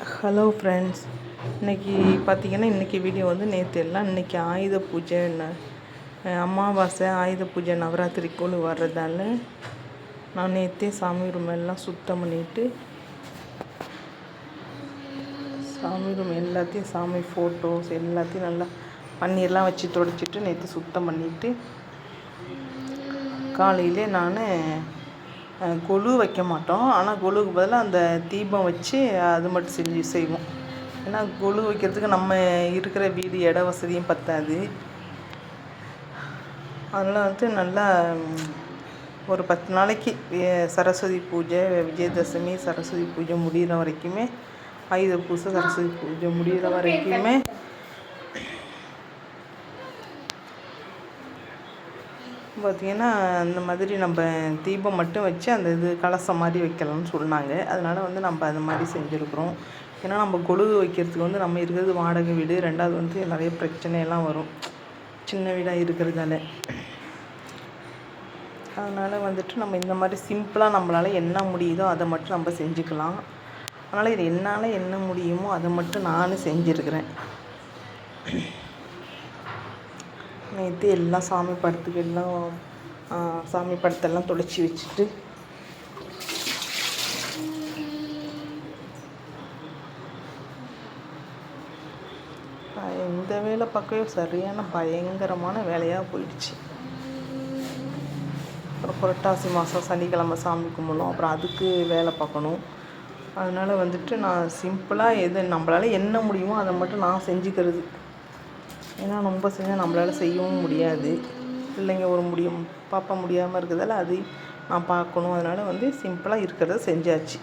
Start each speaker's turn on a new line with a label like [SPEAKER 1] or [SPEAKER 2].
[SPEAKER 1] Hello friends இன்றைக்கி பார்த்தீங்கன்னா இன்றைக்கி வீடியோ வந்து நேற்று எல்லாம் இன்றைக்கி ஆயுத பூஜை ந- அமாவாசை ஆயுத பூஜை நவராத்திரிக்குள் வர்றதால நான் நேற்றே சாமி ரூம் எல்லாம் சுத்தம் பண்ணிட்டு சாமி ரூம் எல்லாத்தையும் சாமி ஃபோட்டோஸ் எல்லாத்தையும் நல்லா பன்னீர்லாம் வச்சு தொடச்சிட்டு நேற்று சுத்தம் பண்ணிவிட்டு காலையிலே நான் கொலு வைக்க மாட்டோம். ஆனால் கொலுவுக்கு பதிலாக அந்த தீபம் வச்சு அது மட்டும் செஞ்சு செய்வோம். ஏன்னா கொலு வைக்கிறதுக்கு நம்ம இருக்கிற வீடு இட வசதியும் பத்தாது. அதனால் வந்து நல்லா ஒரு பத்து நாளைக்கு சரஸ்வதி பூஜை விஜயதசமி சரஸ்வதி பூஜை முடிகிற வரைக்குமே ஆயுத பூஜை சரஸ்வதி பூஜை முடிகிற வரைக்குமே பார்த்திங்கன்னா அந்த மாதிரி நம்ம தீபம் மட்டும் வச்சு அந்த இது கலசம் மாதிரி வைக்கலாம்னு சொன்னாங்க. அதனால் வந்து நம்ம அது மாதிரி செஞ்சுருக்குறோம். ஏன்னா நம்ம கொலு வைக்கிறதுக்கு வந்து நம்ம இருக்கிறது வாடகை வீடு. ரெண்டாவது வந்து நிறைய பிரச்சனையெல்லாம் வரும். சின்ன வீடாக இருக்கிறதால. அதனால் வந்துட்டு நம்ம இந்த மாதிரி சிம்பிளாக நம்மளால் என்ன முடியுதோ அதை மட்டும் நம்ம செஞ்சுக்கலாம். அதனால் இது என்னால் என்ன முடியுமோ அதை மட்டும் நானும் செஞ்சுருக்கிறேன். நேற்று எல்லாம் சாமி படத்துக்கு எல்லாம் சாமி படத்தெல்லாம் தொலைச்சி வச்சுட்டு. இந்த வேலை பார்க்கவே சரியான பயங்கரமான வேலையாக போயிடுச்சு. அப்புறம் புரட்டாசி மாதம் சனிக்கிழமை சாமி கும்பிடணும். அப்புறம் அதுக்கு வேலை பார்க்கணும். அதனால் வந்துட்டு நான் சிம்பிளாக எது நம்மளால் என்ன முடியுமோ அதை மட்டும் நான் செஞ்சுக்கிறது. ஏன்னா ரொம்ப செஞ்சால் நம்மளால் செய்யவும் முடியாது. பிள்ளைங்க ஒரு முடியும் பாப்பா முடியாமல் இருக்கிறதால அது நான் பார்க்கணும். அதனால் வந்து சிம்பிளாக இருக்கிறத செஞ்சாச்சு.